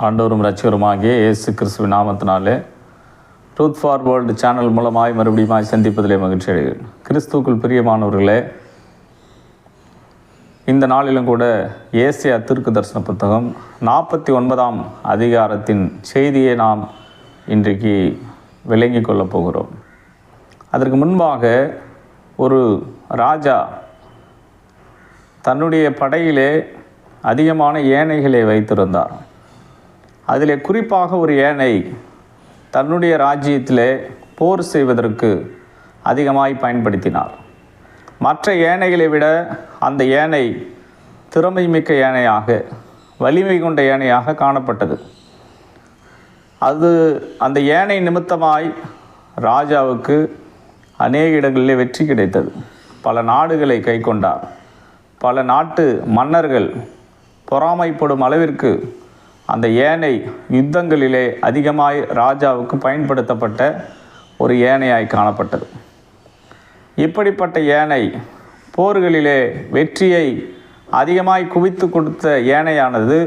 ஆண்டவரும் ரசிகருமாகிய இயேசு கிறிஸ்துவ நாமத்தினாலே ட்ரூத் ஃபார் வேர்ல்டு சேனல் மூலமாய் மறுபடியும் சந்திப்பதிலே மகிழ்ச்சி அடைகிறேன். கிறிஸ்துவுக்குள் பிரியமானவர்களே இந்த நாளிலும் கூட ஏசியா திருக்கு தரிசன புத்தகம் நாற்பத்தி ஒன்பதாம் அதிகாரத்தின் செய்தியை நாம் இன்றைக்கு விளங்கிக் கொள்ளப் போகிறோம். அதற்கு முன்பாக ஒரு ராஜா தன்னுடைய படையிலே அதிகமான ஏனைகளை வைத்திருந்தார். அதில் குறிப்பாக ஒரு ஏனை தன்னுடைய ராஜ்யத்திலே போர் செய்வதற்கு அதிகமாய் பயன்படுத்தினார். மற்ற ஏனைகளை விட அந்த ஏனை திறமை மிக்க ஏனையாக வலிமை கொண்ட ஏனையாக காணப்பட்டது. அது அந்த ஏனை நிமித்தமாய் ராஜாவுக்கு அநேக இடங்களிலே வெற்றி கிடைத்தது. பல நாடுகளை கை கொண்டார் பல நாட்டு மன்னர்கள் பொறாமைப்படும் அளவிற்கு அந்த ஏனை யுத்தங்களிலே அதிகமாய் ராஜாவுக்கு பயன்படுத்தப்பட்ட ஒரு ஏனையாய் காணப்பட்டது. இப்படிப்பட்ட ஏனை போர்களிலே வெற்றியை அதிகமாய் குவித்து கொடுத்த ஏனையானது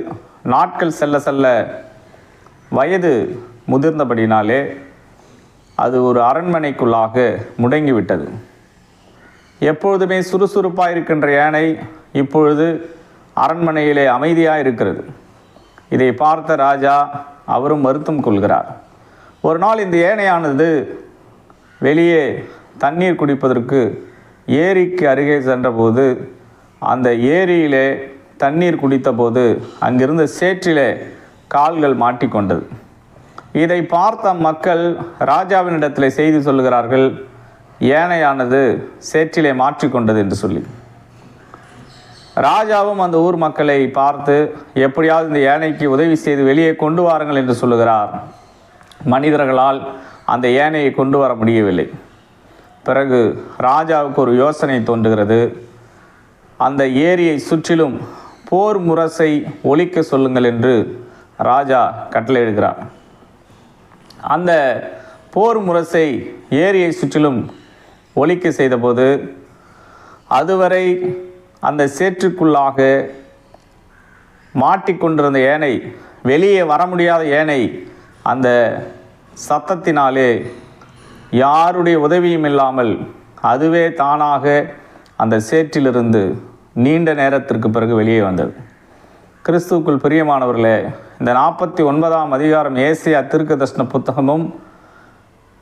நாட்கள் செல்ல செல்ல வயது முதிர்ந்தபடினாலே அது ஒரு அரண்மனைக்குள்ளாக முடங்கிவிட்டது. எப்பொழுதுமே சுறுசுறுப்பாக இருக்கின்ற யானை இப்பொழுது அரண்மனையிலே அமைதியாக இருக்கிறது. இதை பார்த்த ராஜா அவரும் வருத்தம் கொள்கிறார். ஒரு நாள் இந்த ஏனையானது வெளியே தண்ணீர் குடிப்பதற்கு ஏரிக்கு அருகே சென்றபோது அந்த ஏரியிலே தண்ணீர் குடித்தபோது அங்கிருந்த சேற்றிலே கால்கள் மாட்டிக்கொண்டது. இதை பார்த்த மக்கள் ராஜாவினிடத்தில் செய்தி சொல்லுகிறார்கள் ஏனையானது சேற்றிலே மாற்றிக்கொண்டது என்று சொல்லி. ராஜாவும் அந்த ஊர் மக்களை பார்த்து எப்படியாவது இந்த ஏனைக்கு உதவி செய்து வெளியே கொண்டு வாருங்கள் என்று சொல்லுகிறார். மனிதர்களால் அந்த ஏனையை கொண்டு வர முடியவில்லை. பிறகு ராஜாவுக்கு ஒரு யோசனை தோன்றுகிறது. அந்த ஏரியை சுற்றிலும் போர் முரசை ஒழிக்க சொல்லுங்கள் என்று ராஜா கட்டளையிடுகிறார் அந்த போர் முரசை ஏரியை சுற்றிலும் ஒழிக்க செய்தபோது அதுவரை அந்த சேற்றுக்குள்ளாக மாட்டிக்கொண்டிருந்த ஏனை வெளியே வர முடியாத ஏனை அந்த சத்தத்தினாலே யாருடைய உதவியும் இல்லாமல் அதுவே தானாக அந்த சேற்றிலிருந்து நீண்ட நேரத்திற்கு பிறகு வெளியே வந்தது. கிறிஸ்துவுக்குள் பிரியமானவர்களே இந்த நாற்பத்தி ஒன்பதாம் அதிகாரம் ஏசியா திருக்கு தர்ஷன புத்தகமும்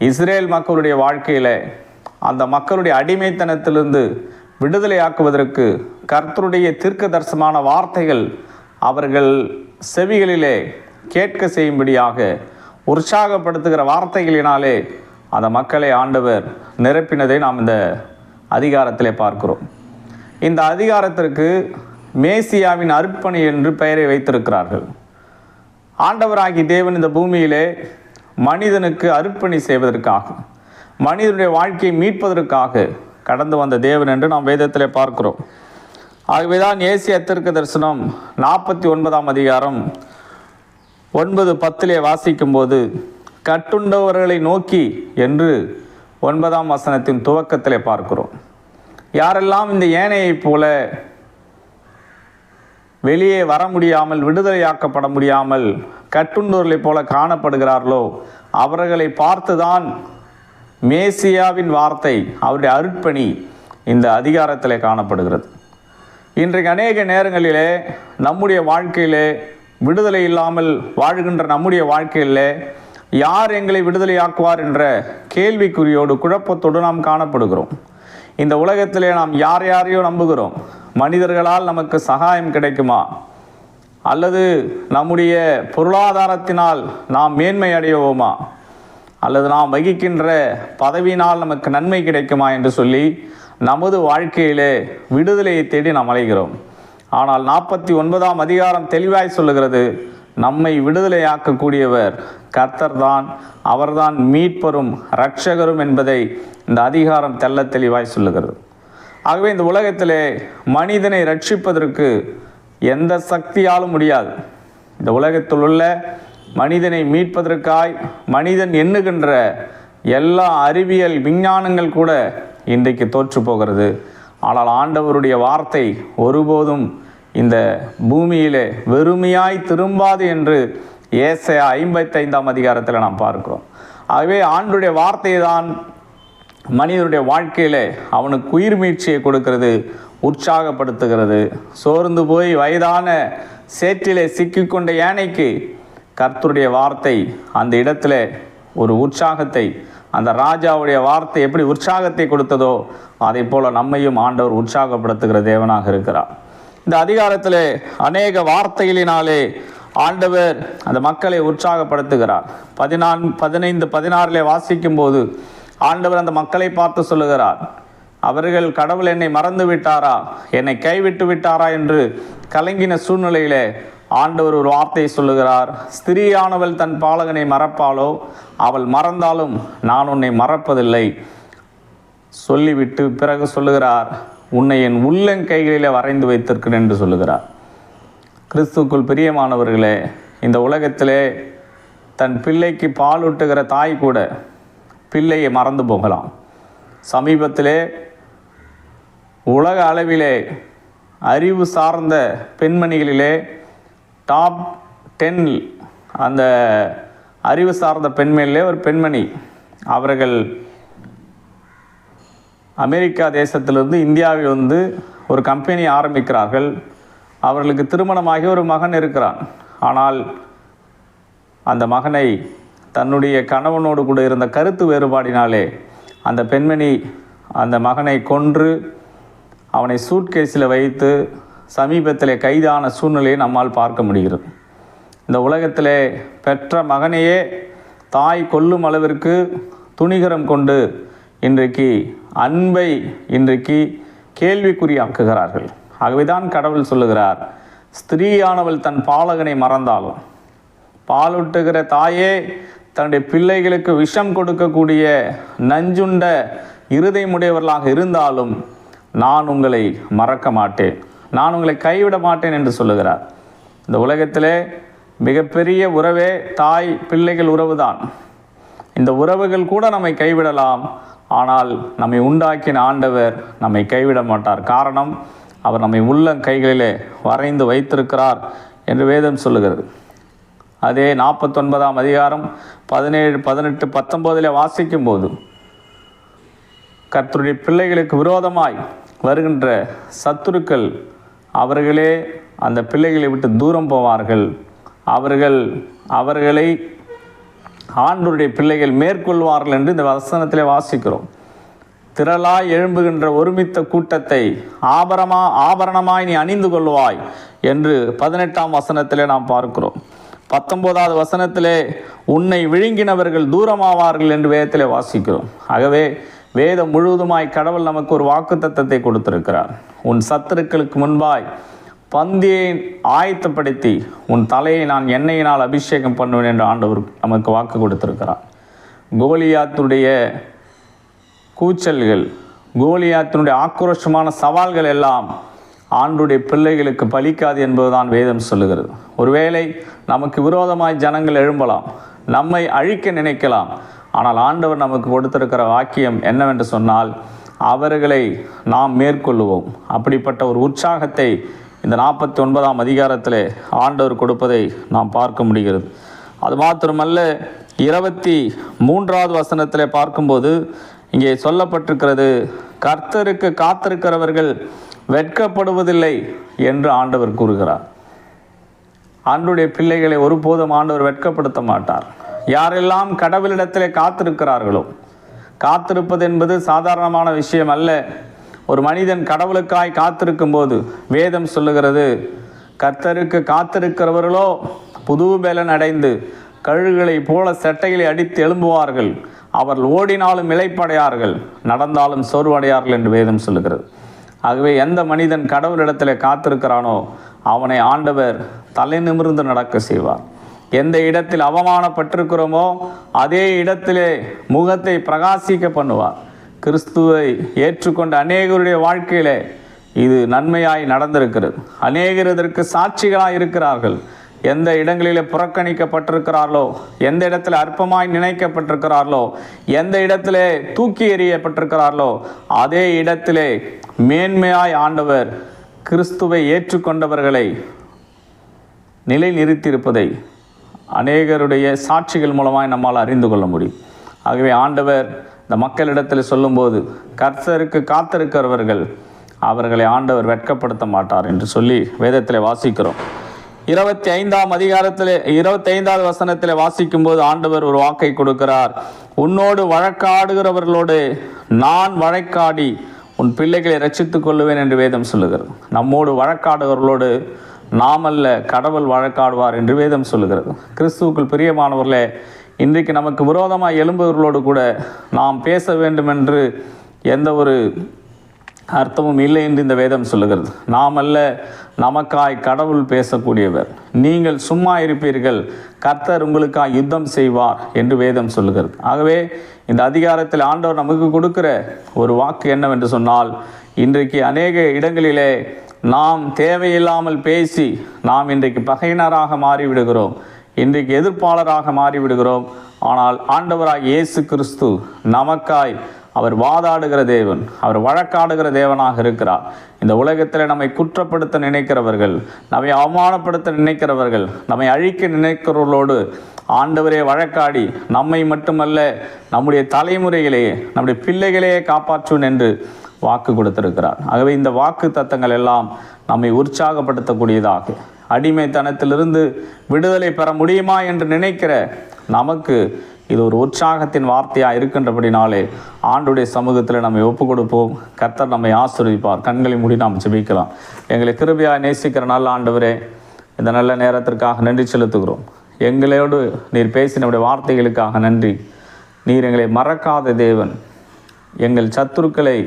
இஸ்ரேல் மக்களுடைய வாழ்க்கையில் அந்த மக்களுடைய அடிமைத்தனத்திலிருந்து விடுதலையாக்குவதற்கு கர்த்தருடைய தீர்க்க தரிசனமான வார்த்தைகள் அவர்கள் செவிகளிலே கேட்க செய்யும்படியாக உற்சாகப்படுத்துகிற வார்த்தைகளினாலே அந்த மக்களை ஆண்டவர் நிரப்பினதை நாம் இந்த அதிகாரத்திலே பார்க்கிறோம். இந்த அதிகாரத்திற்கு மேசியாவின் அர்ப்பணி என்று பெயரை வைத்திருக்கிறார்கள். ஆண்டவராகி தேவன் இந்த பூமியிலே மனிதனுக்கு அர்ப்பணி செய்வதற்காக மனிதனுடைய வாழ்க்கையை மீட்பதற்காக கடந்து வந்த தேவன் என்று நாம் வேதத்திலே பார்க்கிறோம். ஆகவேதான் ஏசிய தெற்கு தரிசனம்? நாற்பத்தி ஒன்பதாம் அதிகாரம் ஒன்பது பத்திலே வாசிக்கும்போது கட்டுண்டவர்களை நோக்கி என்று ஒன்பதாம் வசனத்தின் துவக்கத்திலே பார்க்கிறோம். யாரெல்லாம் இந்த ஏனையைப் போல வெளியே வர முடியாமல் விடுதலையாக்கப்பட முடியாமல் கட்டுண்டோர்களைப் போல காணப்படுகிறார்களோ அவர்களை பார்த்துதான் மேசியாவின் வார்த்தை அவருடைய அருட்பணி இந்த அதிகாரத்தில் காணப்படுகிறது. இன்றைக்கு அநேக நேரங்களிலே நம்முடைய வாழ்க்கையிலே விடுதலை இல்லாமல் வாழ்கின்ற நம்முடைய வாழ்க்கையிலே யார் எங்களை விடுதலையாக்குவார் என்ற கேள்விக்குறியோடு குழப்பத்தோடு நாம் காணப்படுகிறோம். இந்த உலகத்திலே நாம் யார் யாரையோ நம்புகிறோம். மனிதர்களால் நமக்கு சகாயம் கிடைக்குமா? அல்லது நம்முடைய பொருளாதாரத்தினால் நாம் மேன்மை அடையவோமா? அல்லது நாம் வகிக்கின்ற பதவியினால் நமக்கு நன்மை கிடைக்குமா என்று சொல்லி நமது வாழ்க்கையிலே விடுதலையை தேடி நாம் அலைகிறோம். ஆனால் நாற்பத்தி ஒன்பதாம் அதிகாரம் தெளிவாய் சொல்லுகிறது நம்மை விடுதலையாக்கக்கூடியவர் கர்த்தர் தான் அவர்தான் மீட்பரும் ரட்சகரும் என்பதை இந்த அதிகாரம் தெல்ல தெளிவாய் சொல்லுகிறது. ஆகவே இந்த உலகத்திலே மனிதனை ரட்சிப்பதற்கு எந்த சக்தியாலும் முடியாது. இந்த உலகத்தில் உள்ள மனிதனை மீட்பதற்காய் மனிதன் எண்ணுகின்ற எல்லா அறிவியல் விஞ்ஞானங்கள் கூட இன்றைக்கு தோற்று போகிறது. ஆனால் ஆண்டவருடைய வார்த்தை ஒருபோதும் இந்த பூமியிலே வெறுமையாய் திரும்பாது என்று ஏச ஐம்பத்தைந்தாம் அதிகாரத்தில் நாம் பார்க்கிறோம். ஆகவே ஆண்டுடைய வார்த்தை தான் மனிதனுடைய வாழ்க்கையில் அவனுக்கு உயிர் மீட்சியை கொடுக்கிறது உற்சாகப்படுத்துகிறது. சோர்ந்து போய் வயதான சேற்றிலே சிக்கிக்கொண்ட யானைக்கு கர்த்தருடைய வார்த்தை அந்த இடத்துல ஒரு உற்சாகத்தை அந்த ராஜாவுடைய வார்த்தை எப்படி உற்சாகத்தை கொடுத்ததோ அதை போல் நம்மையும் ஆண்டவர் உற்சாகப்படுத்துகிற தேவனாக இருக்கிறார். இந்த அதிகாரத்தில் அநேக வார்த்தைகளினாலே ஆண்டவர் அந்த மக்களை உற்சாகப்படுத்துகிறார். பதினான் பதினைந்து பதினாறிலே வாசிக்கும் போது ஆண்டவர் அந்த மக்களை பார்த்து சொல்லுகிறார் அவர்கள் கடவுள் என்னை மறந்து விட்டாரா என்னை கைவிட்டு விட்டாரா? என்று கலங்கின சூழ்நிலையிலே ஆண்டவர் ஒரு வார்த்தையை சொல்லுகிறார் ஸ்திரீயானவள் தன் பாலகனை மறப்பாளோ? அவள் மறந்தாலும் நான் உன்னை மறப்பதில்லை. சொல்லிவிட்டு பிறகு சொல்லுகிறார் உன்னை என் உள்ளங்கைகளிலே வரைந்து வைத்திருக்கிறேன் என்று சொல்லுகிறார். கிறிஸ்துக்குள் பிரியமானவர்களே இந்த உலகத்திலே தன் பிள்ளைக்கு பாலூட்டுகிற தாய் கூட பிள்ளையை மறந்து போகலாம். சமீபத்திலே உலக அளவிலே அறிவு சார்ந்த பெண்மணிகளிலே டாப் டென் அந்த அறிவு சார்ந்த பெண்மையிலே ஒரு பெண்மணி. அவர்கள் அமெரிக்கா தேசத்திலிருந்து இந்தியாவில் வந்து ஒரு கம்பெனி ஆரம்பிக்கிறார்கள். அவர்களுக்கு திருமணமாகி ஒரு மகன் இருக்கிறான். ஆனால் அந்த மகனை தன்னுடைய கணவனோடு கூட இருந்த கருத்து வேறுபாடினாலே அந்த பெண்மணி அந்த மகனை கொன்று அவனை சூட்கேஸில் வைத்து சமீபத்தில் கைதான சூழ்நிலையை நம்மால் பார்க்க முடிகிறது. இந்த உலகத்திலே பெற்ற மகனையே தாய் கொல்லும் அளவிற்கு துணிகரம் கொண்டு இன்றைக்கு அன்பை இன்றைக்கு கேள்விக்குறியாக்குகிறார்கள். ஆகவேதான் கடவுள் சொல்லுகிறார் ஸ்திரீயானவள் தன் பாலகனை மறந்தாலும் பாலூட்டுகிற தாயே தன்னுடைய பிள்ளைகளுக்கு விஷம் கொடுக்கக்கூடிய நஞ்சுண்ட இருதயமுடையவர்களாக இருந்தாலும் நான் உங்களை மறக்க மாட்டேன். நான் உங்களை கைவிட மாட்டேன் என்று சொல்லுகிறார். இந்த உலகத்திலே மிகப்பெரிய உறவே தாய் பிள்ளைகள் உறவுதான். இந்த உறவுகள் கூட நம்மை கைவிடலாம். ஆனால் நம்மை உண்டாக்கின ஆண்டவர் நம்மை கைவிட மாட்டார். காரணம் அவர் நம்மை உள்ள கைகளிலே வரைந்து வைத்திருக்கிறார் என்று வேதம் சொல்லுகிறது. அதே நாற்பத்தொன்பதாம் அதிகாரம் பதினேழு பதினெட்டு பத்தொம்போதில் வாசிக்கும் போது கர்த்தருடைய பிள்ளைகளுக்கு விரோதமாய் வருகின்ற சத்துருக்கள் அவர்களே அந்த பிள்ளைகளை விட்டு தூரம் போவார்கள். அவர்கள் அவர்களை ஆண்டவருடைய பிள்ளைகள் மேற்கொள்வார்கள் என்று இந்த வசனத்திலே வாசிக்கிறோம். திரளாய் எழும்புகின்ற ஒருமித்த கூட்டத்தை ஆபரமா ஆபரணமாய் நீ அணிந்து கொள்வாய் என்று பதினெட்டாம் வசனத்திலே நாம் பார்க்கிறோம். பத்தொன்பதாவது வசனத்திலே உன்னை விழுங்கினவர்கள் தூரமாவார்கள் என்று வேதத்திலே வாசிக்கிறோம். ஆகவே வேதம் முழுவதுமாய் கடவுள் நமக்கு ஒரு வாக்குத்தத்தத்தை கொடுத்திருக்கிறார். உன் சத்துருக்களுக்கு முன்பாய் பந்தியை ஆயத்தப்படுத்தி உன் தலையை நான் எண்ணெயினால் அபிஷேகம் பண்ணுவேன் என்று ஆண்டவர் நமக்கு வாக்கு கொடுத்திருக்கிறார். கோலியாத்துடைய கூச்சல்கள் கோலியாத்தினுடைய ஆக்ரோஷமான சவால்கள் எல்லாம் ஆண்டுடைய பிள்ளைகளுக்கு பலிக்காது என்பதுதான் வேதம் சொல்லுகிறது. ஒருவேளை நமக்கு விரோதமாய் ஜனங்கள் எழும்பலாம் நம்மை அழிக்க நினைக்கலாம் ஆனால் ஆண்டவர் நமக்கு கொடுத்திருக்கிற வாக்கியம் என்னவென்று சொன்னால் அவர்களை நாம் மேற்கொள்ளுவோம். அப்படிப்பட்ட ஒரு உற்சாகத்தை இந்த நாற்பத்தி ஒன்பதாம் அதிகாரத்தில் ஆண்டவர் கொடுப்பதை நாம் பார்க்க முடிகிறது. அது மாத்திரமல்ல இருபத்தி மூன்றாவது வசனத்தில் பார்க்கும்போது இங்கே சொல்லப்பட்டிருக்கிறது கர்த்தருக்கு காத்திருக்கிறவர்கள் வெட்கப்படுவதில்லை என்று ஆண்டவர் கூறுகிறார். ஆண்டுடைய பிள்ளைகளை ஒருபோதும் ஆண்டவர் வெட்கப்படுத்த மாட்டார். யாரெல்லாம் கடவுளிடத்திலே காத்திருக்கிறார்களோ காத்திருப்பது என்பது சாதாரணமான விஷயம் அல்ல. ஒரு மனிதன் கடவுளுக்காய் காத்திருக்கும் போது வேதம் சொல்லுகிறது கர்த்தருக்கு காத்திருக்கிறவர்களோ புது பலன் அடைந்து கழுகுகளை போல செட்டைகளை அடித்து எழும்புவார்கள். அவர்கள் ஓடினாலும் இளைப்படையார்கள் நடந்தாலும் சோர்வடையார்கள் என்று வேதம் சொல்லுகிறது. ஆகவே எந்த மனிதன் கடவுளிடத்தில் காத்திருக்கிறானோ அவனை ஆண்டவர் தலை நிமிர்ந்து நடக்க செய்வார். எந்த இடத்தில் அவமானப்பட்டிருக்கிறோமோ அதே இடத்திலே முகத்தை பிரகாசிக்க பண்ணுவார். கிறிஸ்துவை ஏற்றுக்கொண்ட அநேகருடைய வாழ்க்கையிலே இது நன்மையாய் நடந்திருக்கிறது. அநேகர் இதற்கு சாட்சிகளாக இருக்கிறார்கள். எந்த இடங்களிலே புறக்கணிக்கப்பட்டிருக்கிறார்களோ எந்த இடத்துல அற்பமாய் நினைக்கப்பட்டிருக்கிறார்களோ எந்த இடத்திலே தூக்கி எறியப்பட்டிருக்கிறார்களோ அதே இடத்திலே மேன்மையாய் ஆண்டவர் கிறிஸ்துவை ஏற்றுக்கொண்டவர்களை நிலை நிறுத்தியிருப்பதை அநேகருடைய சாட்சிகள் மூலமாய் நம்மால் அறிந்து கொள்ள முடியும். ஆகவே ஆண்டவர் இந்த மக்களிடத்தில் சொல்லும்போது கர்த்தருக்கு காத்திருக்கிறவர்கள் அவர்களை ஆண்டவர் வெட்கப்படுத்த மாட்டார் என்று சொல்லி வேதத்தில் வாசிக்கிறோம். இருபத்தி ஐந்தாம் அதிகாரத்தில் இருபத்தி ஐந்தாவது வசனத்தில் வாசிக்கும்போது ஆண்டவர் ஒரு வாக்கை கொடுக்கிறார். உன்னோடு வழக்காடுகிறவர்களோடு நான் வழக்காடி உன் பிள்ளைகளை ரட்சித்துக் கொள்ளுவேன் என்று வேதம் சொல்லுகிறது. நம்மோடு வழக்காடுகிறவர்களோடு நாமல்ல கடவுள் வழக்காடுவார் என்று வேதம் சொல்லுகிறது. கிறிஸ்துவுக்குள் பிரியமானவர்களே இன்றைக்கு நமக்கு விரோதமாக எழும்புவர்களோடு கூட நாம் பேச வேண்டும் என்று எந்த ஒரு அர்த்தமும் இல்லை என்று இந்த வேதம் சொல்லுகிறது. நாம் அல்ல நமக்காய் கடவுள் பேசக்கூடியவர். நீங்கள் சும்மா இருப்பீர்கள் கர்த்தர் உங்களுக்காக யுத்தம் செய்வார் என்று வேதம் சொல்லுகிறது. ஆகவே இந்த அதிகாரத்தில் ஆண்டவர் நமக்கு கொடுக்கிற ஒரு வாக்கு என்னவென்று சொன்னால் இன்றைக்கு அநேக இடங்களிலே நாம் தேவையில்லாமல் பேசி நாம் இன்றைக்கு பகையினராக மாறிவிடுகிறோம். இன்றைக்கு எதிர்ப்பாளராக மாறிவிடுகிறோம். ஆனால் ஆண்டவராக இயேசு கிறிஸ்து நமக்காய் அவர் வாதாடுகிற தேவன் அவர் வழக்காடுகிற தேவனாக இருக்கிறார். இந்த உலகத்தில் நம்மை குற்றப்படுத்த நினைக்கிறவர்கள் நம்மை அவமானப்படுத்த நினைக்கிறவர்கள் நம்மை அழிக்க நினைக்கிறவர்களோடு ஆண்டவரே வழக்காடி நம்மை மட்டுமல்ல நம்முடைய தலைமுறைகளையே நம்முடைய பிள்ளைகளையே காப்பாற்றும் என்று வாக்கு கொடுத்திருக்கிறார். ஆகவே இந்த வாக்கு தத்தங்கள் எல்லாம் நம்மை உற்சாகப்படுத்தக்கூடியதாக அடிமைத்தனத்திலிருந்து விடுதலை பெற முடியுமா என்று நினைக்கிற நமக்கு இது ஒரு உற்சாகத்தின் வார்த்தையாக இருக்கின்றபடினாலே ஆண்டுடைய சமூகத்தில் நம்மை ஒப்பு கொடுப்போம் கர்த்தர் நம்மை ஆசிரியப்பார் கண்களை மூடி நாம் ஜெபிக்கலாம். எங்களை கிருபியாக நேசிக்கிற நல்ல ஆண்டவரே இந்த நல்ல நேரத்திற்காக நன்றி செலுத்துகிறோம். எங்களோடு நீர் பேசினுடைய வார்த்தைகளுக்காக நன்றி. நீர் எங்களை மறக்காத தேவன். எங்கள் சத்துருக்களை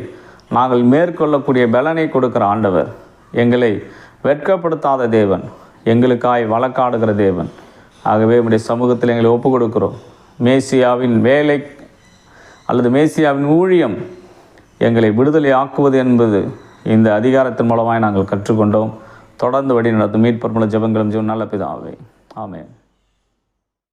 நாங்கள் மேற்கொள்ளக்கூடிய பலனை கொடுக்கிற ஆண்டவர். எங்களை வெட்கப்படுத்தாத தேவன். எங்களுக்காய் வழக்காடுகிற தேவன். ஆகவே உடைய சமூகத்தில் எங்களை ஒப்பு கொடுக்கிறோம் மேசியாவின் வேலை அல்லது மேசியாவின் ஊழியம் எங்களை விடுதலை ஆக்குவது என்பது இந்த அதிகாரத்தின் மூலமாக நாங்கள் கற்றுக்கொண்டோம். தொடர்ந்து வழி நடத்தும் மீட்பர் மூலம் ஜபங்களும் ஜீவன் நல்ல பிதாவே. ஆமென்.